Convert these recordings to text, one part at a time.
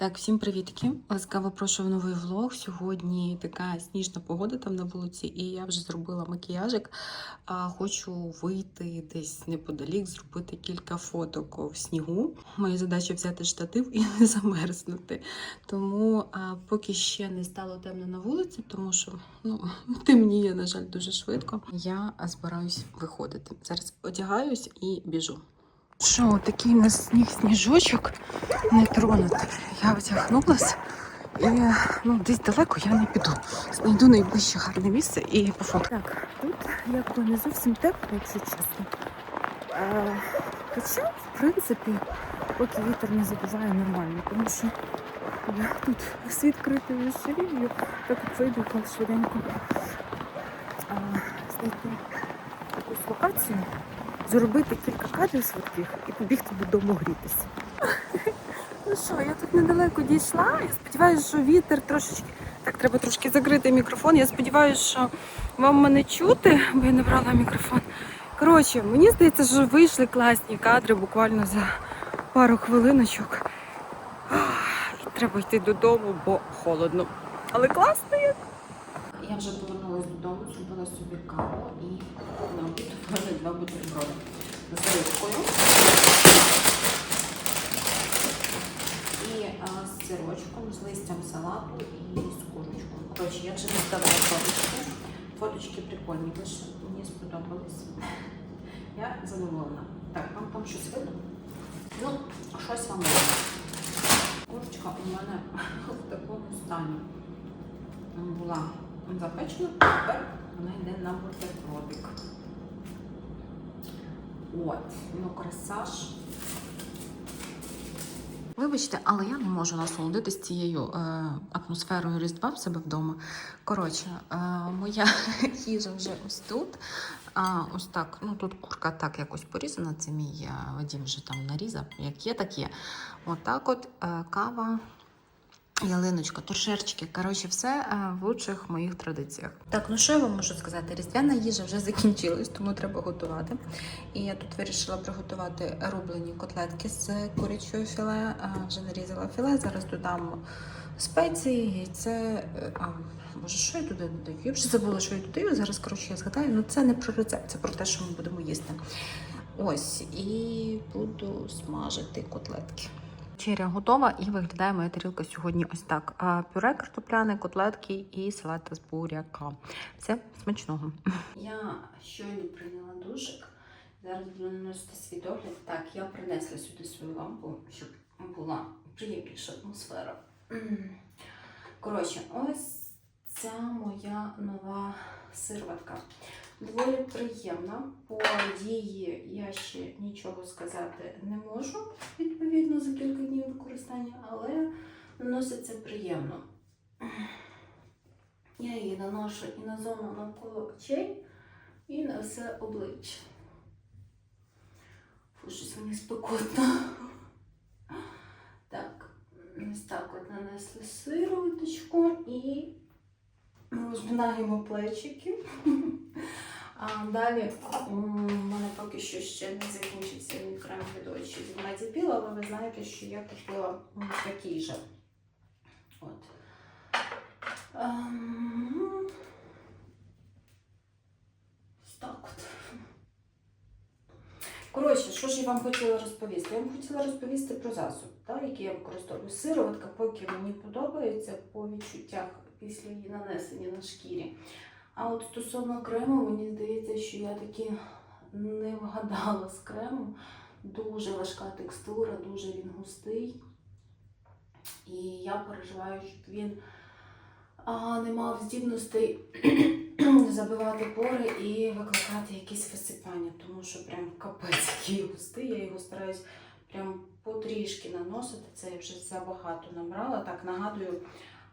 Так, всім привітки! Ласкаво прошу в новий влог. Сьогодні така сніжна погода там на вулиці, і я вже зробила макіяжик. А хочу вийти десь неподалік, зробити кілька фоток в снігу. Моя задача взяти штатив і не замерзнути. Тому а, поки ще не стало темно на вулиці, тому що ну, темніє, на жаль, дуже швидко. Я збираюсь виходити. Зараз одягаюсь і біжу. Що, такий у нас сніг сніжочок не тронутий. Я одягнулась і ну, десь далеко я не піду. Знайду найближче гарне місце і пофоткаю. Так, тут якби не зовсім тепло, якщо чесно. Е, хоча, в принципі, поки вітер не забуває нормально, тому що я тут з відкритою ширів'ю, так от вийду швиденько е, знайти якусь локацію, зробити кілька кадрів швидких і побігти додому грітися. Ну що, я тут недалеко дійшла. Я сподіваюся, що вітер трошечки. Так, треба трошки закрити мікрофон. Я сподіваюся, що вам мене чути, бо я не брала мікрофон. Коротше, мені здається, що вийшли класні кадри буквально за пару хвилиночок. І треба йти додому, бо холодно. Але класно як. Я вже повернулася додому, зробила собі каву і на обід два бутерброди з. І а, з сирочком, з листям салату і з курочкою. Коротше, я вже виставила фоточки. Фоточки прикольні, лише мені сподобались. Я задоволена. Так, вам там щось видно? Ну, щось вам видно. Курочка у мене в такому стані була запечена, тепер вона йде на бутербродик. От, ну красаж. Вибачте, але я не можу насолодитись цією е, атмосферою Різдва в себе вдома. Коротше, е, моя їжа вже ось тут. А, ось так. Ну тут курка так якось порізана. Це мій е, Вадім вже там нарізав. Як є, так є. Отак от е, кава. Ялиночка, торшерчики, коротше, все е, в лучших моїх традиціях. Так, ну що я вам можу сказати? Різдвяна їжа вже закінчилась, тому треба готувати. І я тут вирішила приготувати рублені котлетки з курячого філе. Е, Вже нарізала філе. Зараз додам спеції, яйце. е, А, боже, що я туди додаю? Я вже забула, що я додаю. Зараз, коротше, я згадаю. Ну це не про рецепт, це про те, що ми будемо їсти. Ось, і буду смажити котлетки. Вечеря готова і виглядає моя тарілка сьогодні ось так. Пюре картопляне, котлетки і салат з буряка. Все смачного. Я щойно прийняла душик. Зараз буду наносити свій догляд. Так, я принесла сюди свою лампу, щоб була приємніша атмосфера. Коротше, ось ця моя нова сироватка. Доволі приємна. По дії я ще нічого сказати не можу, відповідно, за кілька днів використання, але наноситься приємно. Я її наношу і на зону навколо очей, і на все обличчя. Фу, щось мені спекотно. Так, ось так от нанесли сироваточку і розминаємо плечики. А далі у мене поки що ще не закінчився мій крем від очі від Медіпіл, але ви знаєте, що я купила такий же. От. Ем, так от. Коротше, що ж я вам хотіла розповісти? Я вам хотіла розповісти про засіб, так, який я використовую. Сироватка, поки мені подобається по відчуттях після її нанесення на шкірі. А от стосовно крему, мені здається, що я таки не вгадала з кремом. Дуже важка текстура, дуже він густий. І я переживаю, щоб він а, не мав здібностей забивати пори і викликати якісь висипання, тому що прям капець який густий. Я його стараюсь прям потрішки наносити. Це я вже забагато набрала. Так нагадую,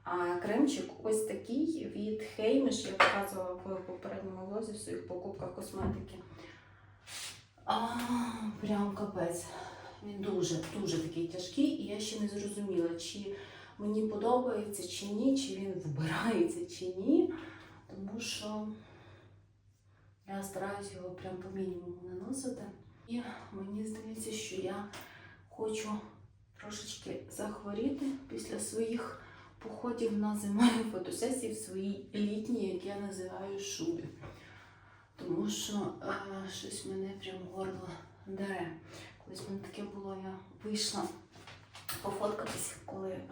а кремчик ось такий від Хейміш, я показувала в попередньому влозі в своїх покупках косметики. А, прям капець. Він дуже, дуже такий тяжкий, і я ще не зрозуміла, чи мені подобається, чи ні, чи він вбирається, чи ні. Тому що я стараюся його прям по мінімуму наносити. І мені здається, що я хочу трошечки захворіти після своїх походів на зимові фотосесії в своїй літній, як я називаю, шубі. Тому що е, щось мене прям горло дере. Колись мене таке було, я вийшла пофоткатись, коли е,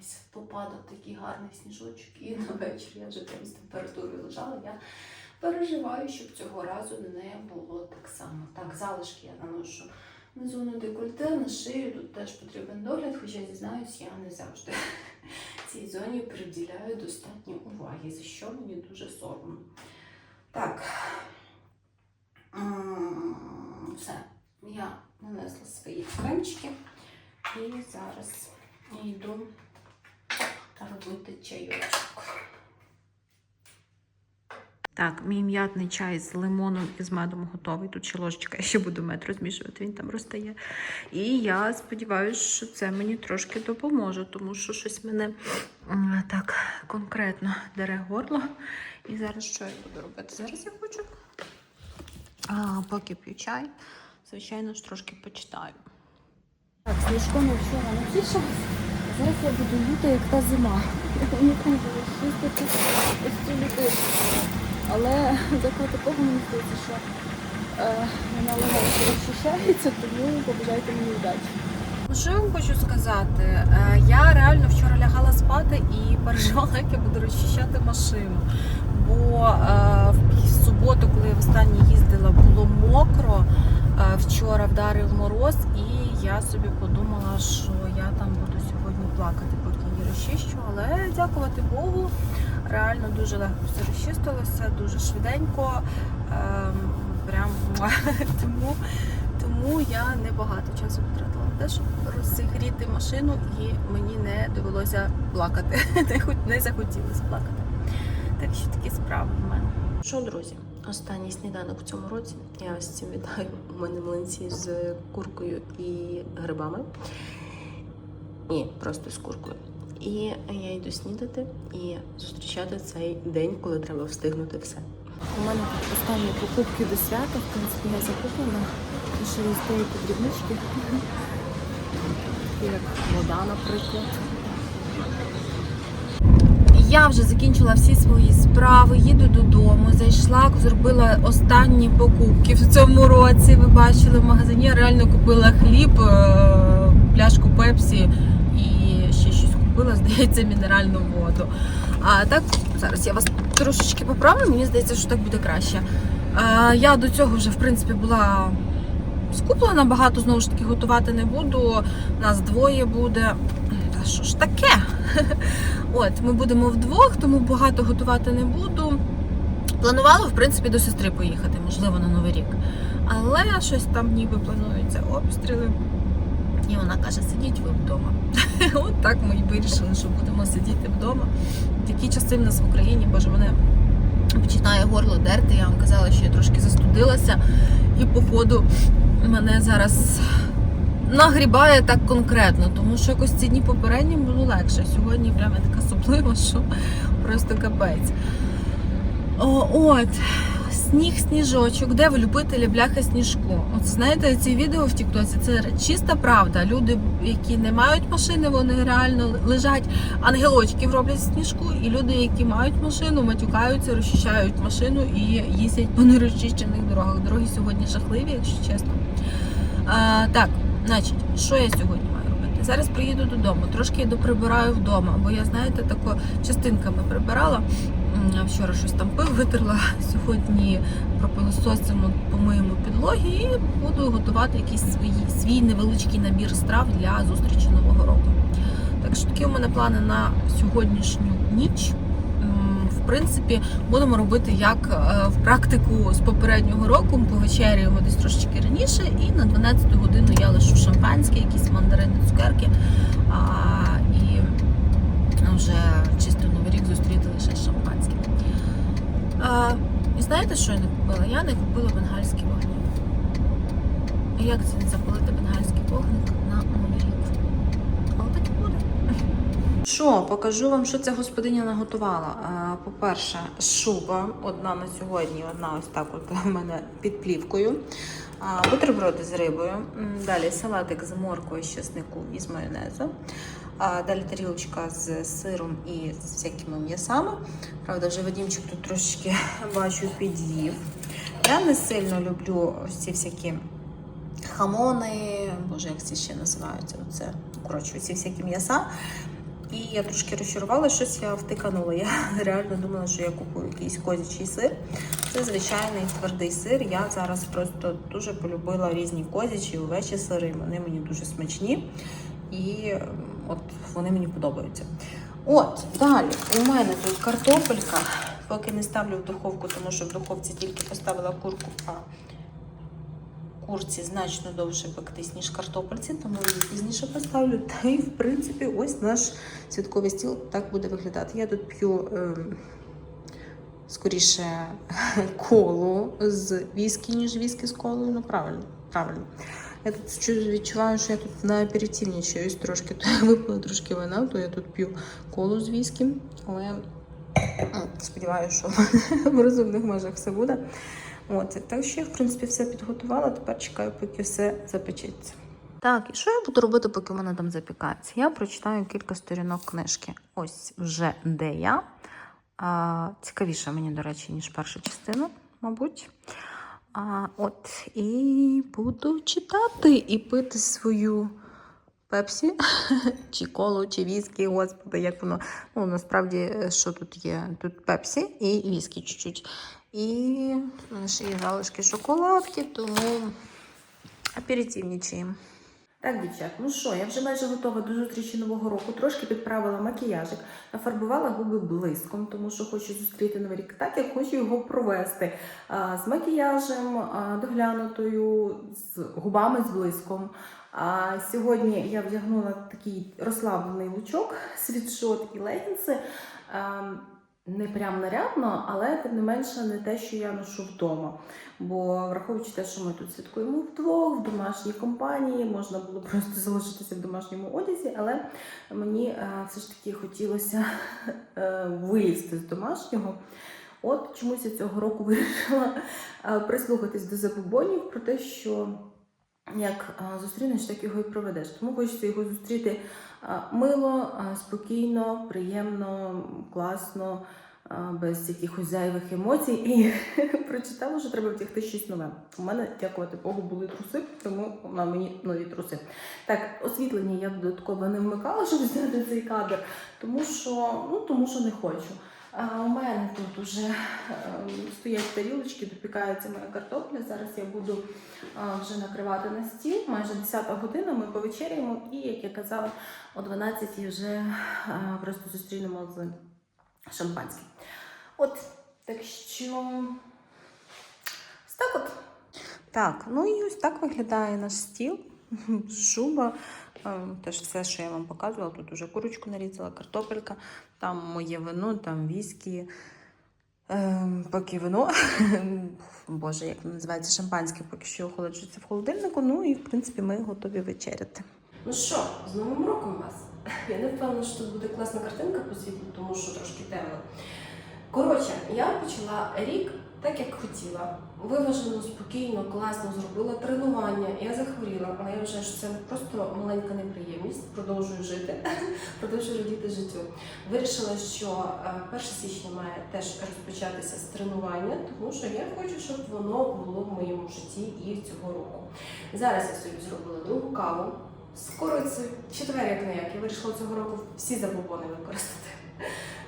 ось попадав такий гарний сніжочок, і на вечір я вже прям з температурою лежала. Я переживаю, щоб цього разу не було так само. Так, залишки я наношу на зону декольте, на шию. Тут теж потрібен догляд, хоча зізнаюсь, я не завжди цій зоні приділяю достатньо уваги, за що мені дуже соромно. Так. Все, я нанесла свої кремчики і зараз йду робити чайочок. Так, мій м'ятний чай з лимоном і з медом готовий. Тут ще ложечка, я ще буду мед розмішувати, він там розтає. І я сподіваюся, що це мені трошки допоможе, тому що щось мене так конкретно дере горло. І зараз що я буду робити? Зараз я хочу, а, поки п'ю чай, звичайно ж трошки почитаю. Так, Сніжко не вчора натішилась. Зараз я буду люта, як та зима. Я не буду чистити ось цю люту. Але деколи такого мені здається, що е, вона легенько розчищається, тому побажайте мені удачі. Ну, що я вам хочу сказати? Е, Я реально вчора лягала спати і переживала, як я буду розчищати машину. Бо е, в суботу, коли я востаннє їздила, було мокро. Е, Вчора вдарив мороз, і я собі подумала, що я там буду сьогодні плакати, поки її розчищу. Але дякувати Богу, реально дуже легко все розчистилося, дуже швиденько. Ем, Прям тому. Тому я небагато часу потратила на те, щоб розігріти машину, і мені не довелося плакати. Не, захотілося плакати. Так що такі справи в мене. Що, друзі, останній сніданок в цьому році. Я з цим вітаю. У мене млинці з куркою і грибами. Ні, просто з куркою. І я йду снідати і зустрічати цей день, коли треба встигнути все. У мене останні покупки до свята, в принципі, я закуплена. Ще є деякі дрібнички. Як вода, наприклад. Я вже закінчила всі свої справи, їду додому, зайшла, зробила останні покупки в цьому році. Ви бачили в магазині. Я реально купила хліб, е, пляшку пепсі купила, здається, мінеральну воду. А так, зараз я вас трошечки поправлю, мені здається, що так буде краще. А, я до цього вже, в принципі, була скуплена, багато знову ж таки готувати не буду. Нас двоє буде. Та що ж таке? От, ми будемо вдвох, тому багато готувати не буду. Планувала, в принципі, до сестри поїхати, можливо, на Новий рік. Але щось там ніби плануються обстріли. І вона каже, сидіть ви вдома. От так ми і вирішили, що будемо сидіти вдома. Такі часи в нас в Україні, боже, мене починає горло дерти. Я вам казала, що я трошки застудилася. І походу мене зараз нагрібає так конкретно, тому що якось ці дні попередні було легше. Сьогодні прямо така особлива, що просто капець. О, от, сніг, сніжочок, де ви любителі бляха сніжку? От знаєте, ці відео в Тіктоці це чиста правда. Люди, які не мають машини, вони реально лежать ангелочків роблять сніжку, і люди, які мають машину, матюкаються, розчищають машину і їздять по нерозчищених дорогах. Дороги сьогодні жахливі, якщо чесно. А, так, значить, що я сьогодні? Зараз приїду додому, трошки доприбираю вдома, бо я, знаєте, тако частинками прибирала. Вчора щось там пив, витерла. Сьогодні помиємо підлоги і буду готувати якийсь свої, свій невеличкий набір страв для зустрічі Нового року. Так що такі у мене плани на сьогоднішню ніч. В принципі, будемо робити як е, в практику з попереднього року. Повечеряємо десь трошечки раніше, і на 12 годину я лишу шампанське, якісь мандарини, цукерки. А, і вже лише з. А, і знаєте, що я не купила? Я не купила бенгальські вогні. Як це не запалити бенгальський вогник на новий рік? Але так і буде. Що, покажу вам, що ця господиня наготувала. По-перше, шуба одна на сьогодні, одна ось так от у мене під плівкою. Бутерброди з рибою. Далі салатик з морквою, з чеснику і з майонезом. Далі тарілочка з сиром і з всякими м'ясами. Правда, вже Вадімчик тут трошечки бачу під'їв. Я не сильно люблю ці всякі хамони, боже, як ці ще називаються. Оце, коротше, ці всякі м'яса. І я трошки розчарувала, щось я втиканула. Я реально думала, що я купую якийсь козячий сир. Це звичайний твердий сир. Я зараз просто дуже полюбила різні козячі, овечі сири. Вони мені дуже смачні. І вони мені подобаються. От, далі у мене тут картопелька. Поки не ставлю в духовку, тому що в духовці тільки поставила курку, а курці значно довше пектись, ніж картопельці, тому її пізніше поставлю. Та й в принципі, ось наш святковий стіл так буде виглядати. Я тут п'ю ем, скоріше колу з віскі, ніж віскі з колою. Ну, правильно, правильно. Я тут відчуваю, що я тут на аперитивнічаюсь трошки, то я випила трошки вина, то я тут п'ю колу з віскі, але сподіваюся, що в розумних межах все буде. От, так що я, в принципі, все підготувала. Тепер чекаю, поки все запечеться. Так, і що я буду робити, поки воно там запікається? Я прочитаю кілька сторінок книжки. Ось вже де я. А, цікавіше мені, до речі, ніж перша частина, мабуть. А, от, і буду читати і пити свою пепсі, чи колу, чи віскі, господи, як воно. Ну, насправді, е, що тут є? Тут пепсі і віскі чуть-чуть. І в ще є залишки шоколадки, тому аперитивничаємо. Так, дівчат, ну що, я вже майже готова до зустрічі нового року. Трошки підправила макіяжик, нафарбувала губи блиском, тому що хочу зустріти новий рік так, як хочу його провести. А, з макіяжем, а, доглянутою, з губами з блиском. А сьогодні я вдягнула такий розслаблений лучок, світшот і легінси. Не прям нарядно, але тим не менше не те, що я ношу вдома. Бо враховуючи те, що ми тут святкуємо вдвох, в домашній компанії, можна було просто залишитися в домашньому одязі, але мені е, все ж таки хотілося е, вилізти з домашнього. От чомусь я цього року вирішила е, прислухатись до забобонів про те, що як зустрінеш, так його і проведеш. Тому хочеться його зустріти мило, спокійно, приємно, класно, без якихось зайвих емоцій. І прочитала, що треба втягти щось нове. У мене, дякувати Богу, були труси, тому на мені нові труси. Так, освітлення я додатково не вмикала, щоб зняти цей кадр, тому що, ну, тому що не хочу. У мене тут уже е, стоять тарілочки, допікається моя картопля. Зараз я буду вже накривати на стіл. Майже 10 година ми повечеряємо і, як я казала, о 12 вже просто зустрінемо з шампанським. От, так що так от. Так, ну і ось так виглядає наш стіл. Шуба. е, Теж все, що я вам показувала. Тут уже курочку нарізала, картопелька, там моє вино, там віскі. Ем, поки вино, боже, як називається шампанське, поки що охолоджується в холодильнику. Ну і в принципі ми готові вечеряти. Ну що, з Новим роком вас? Я не впевнена, що тут буде класна картинка по світлу, тому що трошки темно. Коротше, я почала рік так, як хотіла. Виважено, спокійно, класно зробила тренування. Я захворіла, але я що це просто маленька неприємність. Продовжую жити, продовжую радіти життю. Вирішила, що е, 1 січня має теж розпочатися з тренування, тому що я хочу, щоб воно було в моєму житті і цього року. Зараз я собі зробила другу каву з корицею. Четвер, як не як. Я вирішила цього року всі забобони використати.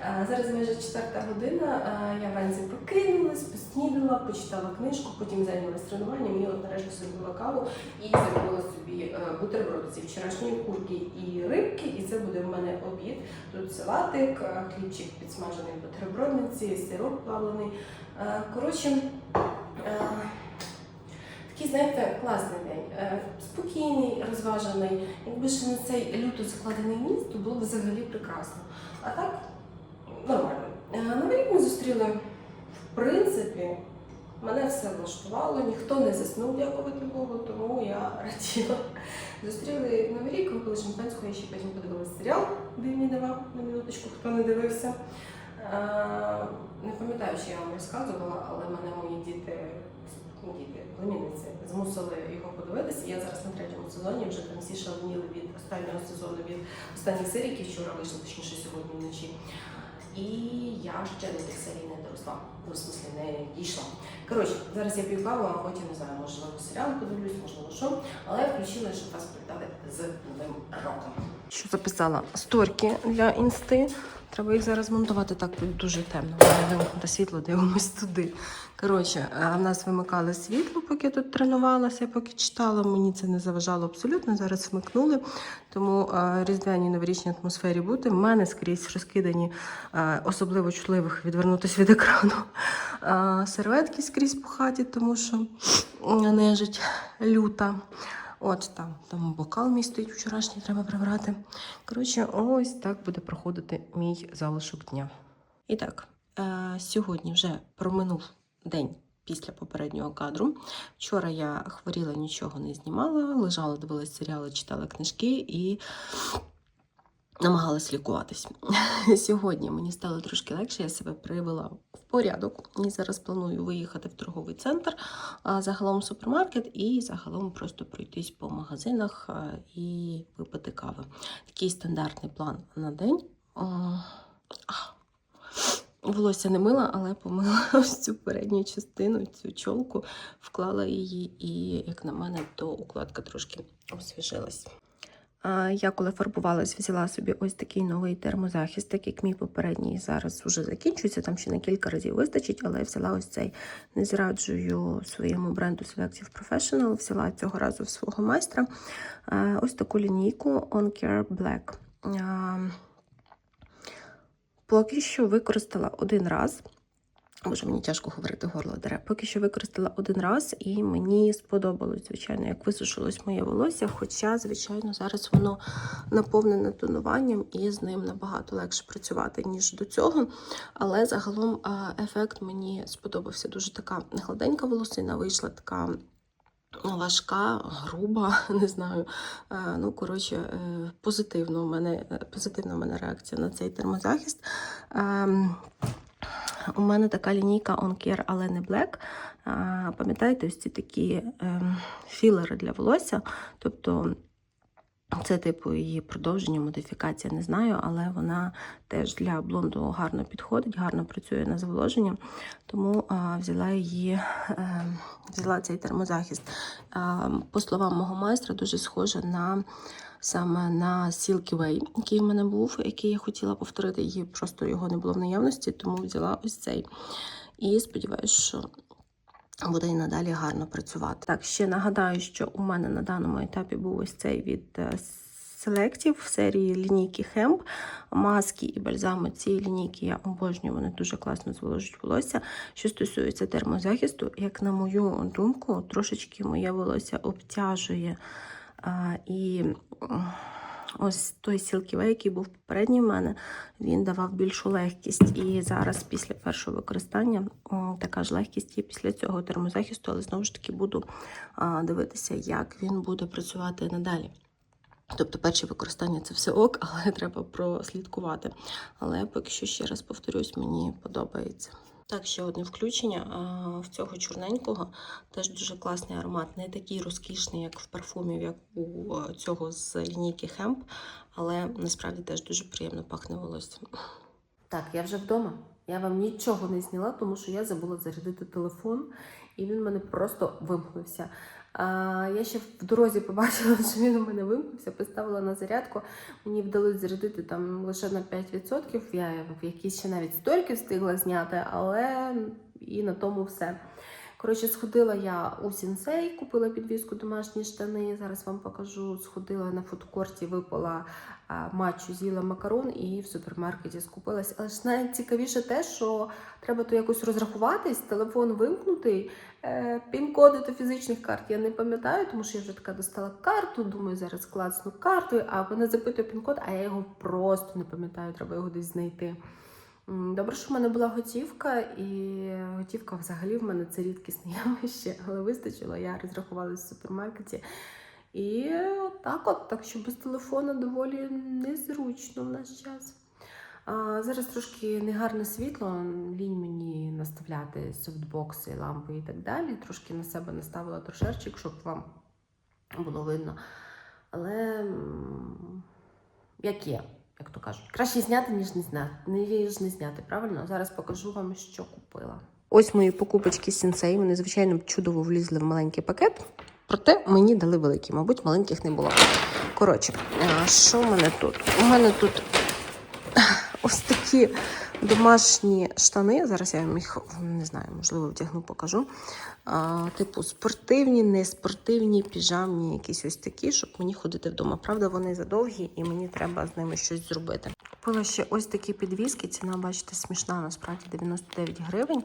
Е, Зараз майже четверта година. е, Я вранці прокинулась, поснідала, почитала книжку, потім зайнялась тренуванням і от нарешті зробила каву і зробила собі е, бутерброд зі вчорашньої курки і рибки. І це буде в мене обід. Тут салатик, хлібчик підсмажений в бутербродниці, сироп плавлений. Коротше. Такий, знаєте, класний день. Спокійний, розважений. Якби ще не цей люто закладений міст, то було б взагалі прекрасно. А так, нормально. Е, Новий рік ми зустріли, в принципі, мене все влаштувало, ніхто не заснув, дякувати Богу, тому я раділа. Зустріли Новий рік, випили шампанського, я ще потім подивилася серіал Дивні дива на минуточку, хто не дивився. Е, Не пам'ятаю, чи я вам розказувала, але мене мої діти діти, племінниці, змусили його подивитися. Я зараз на третьому сезоні вже там всі шаленіли від останнього сезону, від останніх серій, які вчора вийшли, точніше сьогодні вночі. І я ще до тих серій не доросла. В смислі, не дійшла. Коротше, зараз я п'ю каву, а потім не знаю, можливо, серіал подивлюсь, можливо, що. Але я включила, щоб вас привітати з новим роком. Що записала? Сторки для інсти. Треба їх зараз монтувати так дуже темно. Мене вимкнуто світло, дивимось туди. Коротше, е, в нас вимикали світло, поки я тут тренувалася, поки читала. Мені це не заважало абсолютно. Зараз вмикнули. Тому е, різдвяній новорічній атмосфері бути. В мене скрізь розкидані е, особливо чутливих відвернутися від екрану. Серветки скрізь по хаті, тому що нежить люта. От там, там бокал мій стоїть вчорашній, треба прибрати. Коротше, ось так буде проходити мій залишок дня. І так, е, сьогодні вже проминув день після попереднього кадру. Вчора я хворіла, нічого не знімала, лежала, дивилася серіали, читала книжки і намагалась лікуватись. Сьогодні мені стало трошки легше, я себе привела в порядок. І зараз планую виїхати в торговий центр, загалом супермаркет, і загалом просто пройтись по магазинах і випити кави. Такий стандартний план на день. Волосся не мила, але помила ось цю передню частину, цю чолку, вклала її, і, як на мене, то укладка трошки освіжилась. Я коли фарбувалась, взяла собі ось такий новий термозахист, так як мій попередній зараз вже закінчується, там ще на кілька разів вистачить, але я взяла ось цей. Не зраджую своєму бренду Selective Professional, взяла цього разу в свого майстра. Ось таку лінійку On Care Black. Поки що використала один раз. Боже, мені тяжко говорити горло дере. Поки що використала один раз, і мені сподобалось, звичайно, як висушилось моє волосся. Хоча, звичайно, зараз воно наповнене тонуванням і з ним набагато легше працювати, ніж до цього. Але загалом ефект мені сподобався. Дуже така гладенька волосина вийшла, така важка, груба, не знаю. Ну, коротше, е, позитивно у мене, позитивна у мене реакція на цей термозахист. У мене така лінійка On Care, але не Black. Пам'ятаєте, ось ці такі ем, філери для волосся. Тобто це, типу, її продовження, модифікація, не знаю, але вона теж для блонду гарно підходить, гарно працює на зволоження. Тому а, взяла її, е, взяла цей термозахист. А, по словам мого майстра, дуже схожа на саме на Silky Way, який в мене був, який я хотіла повторити, її просто його не було в наявності, тому взяла ось цей. І сподіваюся, що буде і надалі гарно працювати. Так, ще нагадаю, що у мене на даному етапі був ось цей від Selective в серії лінійки Hemp. Маски і бальзами цієї лінійки я обожнюю, вони дуже класно зволожують волосся. Що стосується термозахисту, як на мою думку, трошечки моє волосся обтяжує. А, і ось той Way, який був попередній в мене, він давав більшу легкість. І зараз, після першого використання, така ж легкість є після цього термозахисту, але знову ж таки буду дивитися, як він буде працювати надалі. Тобто перше використання це все ок, але треба прослідкувати. Але поки що ще раз повторюсь, мені подобається. Так, ще одне включення в цього чорненького. Теж дуже класний аромат, не такий розкішний, як в парфумів, як у цього з лінійки Хемп, але насправді теж дуже приємно пахне волоссям. Так, я вже вдома. Я вам нічого не зняла, тому що я забула зарядити телефон, і він мене просто вимкнувся. Я ще в дорозі побачила, що він у мене вимкнувся, поставила на зарядку. Мені вдалося зарядити там лише на 5%. Я в якісь ще навіть сторіки встигла зняти, але і на тому все. Коротше, сходила я у Сінсей, купила підвіску домашні штани. Зараз вам покажу. Сходила на фудкорті, випала матчу, з'їла макарон і в супермаркеті скупилась. Але ж найцікавіше те, що треба то якось розрахуватись, телефон вимкнутий. Е, Пін-коди до фізичних карт я не пам'ятаю, тому що я вже така достала карту. Думаю, зараз клацну карту, а вона запитує пін-код, а я його просто не пам'ятаю, треба його десь знайти. Добре, що в мене була готівка, і готівка взагалі в мене це рідкісне явище, але вистачило, я розрахувалася в супермаркеті. І так от, так що без телефона доволі незручно в наш час. А, зараз трошки негарне світло, лінь мені наставляти софтбокси, лампи і так далі. Трошки на себе наставила трошерчик, щоб вам було видно. Але як є, як то кажуть, краще зняти, ніж не зняти. Ніж не зняти, правильно? Зараз покажу вам, що купила. Ось мої покупочки сенсей. сінсей. Вони, звичайно, чудово влізли в маленький пакет. Проте мені дали великі, мабуть, маленьких не було. Коротше, що в мене тут? У мене тут ось такі домашні штани. Зараз я їх не знаю, можливо, вдягну, покажу. А, типу спортивні, не спортивні, піжамні, якісь ось такі, щоб мені ходити вдома. Правда, вони задовгі і мені треба з ними щось зробити. Купила ще ось такі підвіски. Ціна, бачите, смішна, насправді 99 гривень.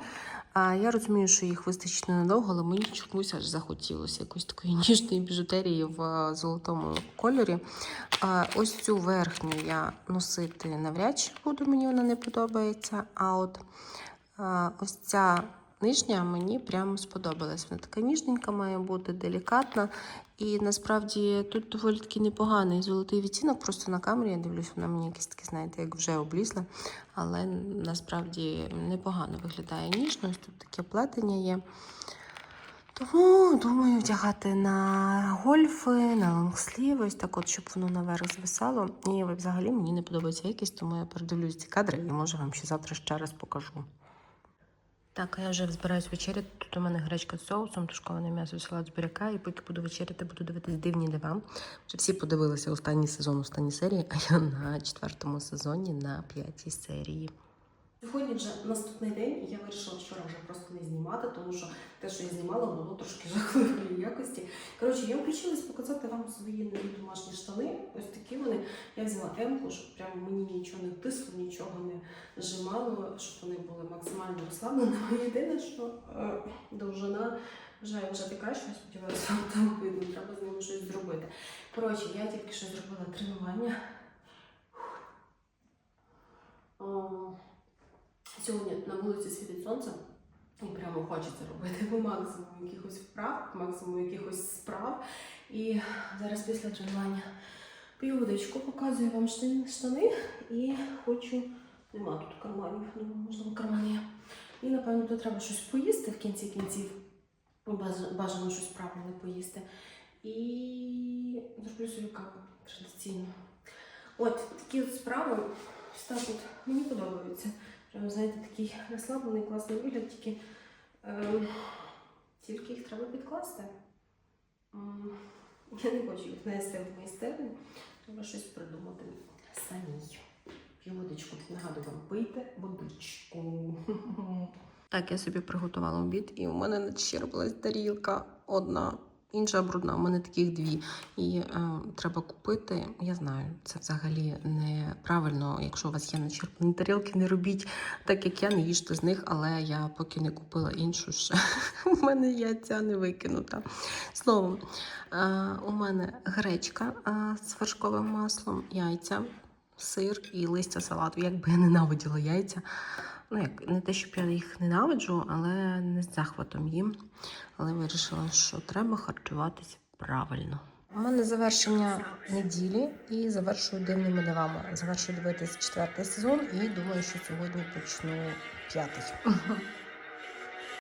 А я розумію, що їх вистачить ненадовго, але мені чомусь аж захотілося якоїсь такої ніжної біжутерії в е, золотому кольорі. А ось цю верхню я носити навряд чи буду, мені вона не подобається. А от а, ось ця нижня мені прямо сподобалась. Вона така ніжненька має бути, делікатна. І насправді тут доволі таки непоганий золотий відтінок. Просто на камері я дивлюсь, вона мені якась таке, знаєте, як вже облізла. Але насправді непогано виглядає ніжно. Тут таке плетення є. Тому думаю вдягати на гольфи, на лонгслів, ось так от, щоб воно наверх звисало. І взагалі мені не подобається якість, тому я передивлюсь ці кадри і може вам ще завтра ще раз покажу. Так, я вже збираюсь вечеряти. Тут у мене гречка з соусом, тушковане м'ясо, салат з буряка. І поки буду вечеряти, буду дивитись дивні дива. Вже всі подивилися останній сезон, останні серії, а я на четвертому сезоні на п'ятій серії. Сьогодні вже наступний день, я вирішила вчора вже просто не знімати, тому що те, що я знімала, було трошки жахливої якості. Коротше, я включилась показати вам свої нові домашні штани. Ось такі вони. Я взяла емку, щоб прямо мені нічого не тисло, нічого не зжимало, щоб вони були максимально розслаблені. Єдине, що е, довжина вже, вже така, що я сподіваюся, там видно, треба з ними щось зробити. Коротше, я тільки що зробила тренування. Сьогодні на вулиці світить сонце, і прямо хочеться робити по максимуму якихось вправ, по максимуму якихось справ. І зараз після тренування п'ю водичку, показую вам штани, і хочу. Нема тут карманів, думаю, можливо, карман є. І напевно тут треба щось поїсти в кінці кінців. Бажано щось правильне поїсти. І зроблю собі каву традиційно. От такі от справи. Ось так мені подобаються. Прямо, знаєте, такий розслаблений, класний вигляд, тільки, ем, тільки їх треба підкласти. Я не хочу їх нести в майстерню, треба щось придумати самій. П'ю водичку, нагадую вам, пийте водичку. Так, я собі приготувала обід, і у мене начерпалась тарілка одна. Інша брудна, у мене таких дві. І е, треба купити. Я знаю, це взагалі неправильно. Якщо у вас є начерпані тарілки, не робіть так, як я, не їжте з них, але я поки не купила іншу ще. У мене яйця не викинута. Словом, е, у мене гречка е, з вершковим маслом, яйця, сир і листя салату. Як би я ненавиділа яйця. Ну, як не те, щоб я їх ненавиджу, але не з захватом їм. Але вирішила, що треба харчуватись правильно. У мене завершення неділі і завершую дивними дивами. Завершую дивитися четвертий сезон і думаю, що сьогодні почну п'ятий.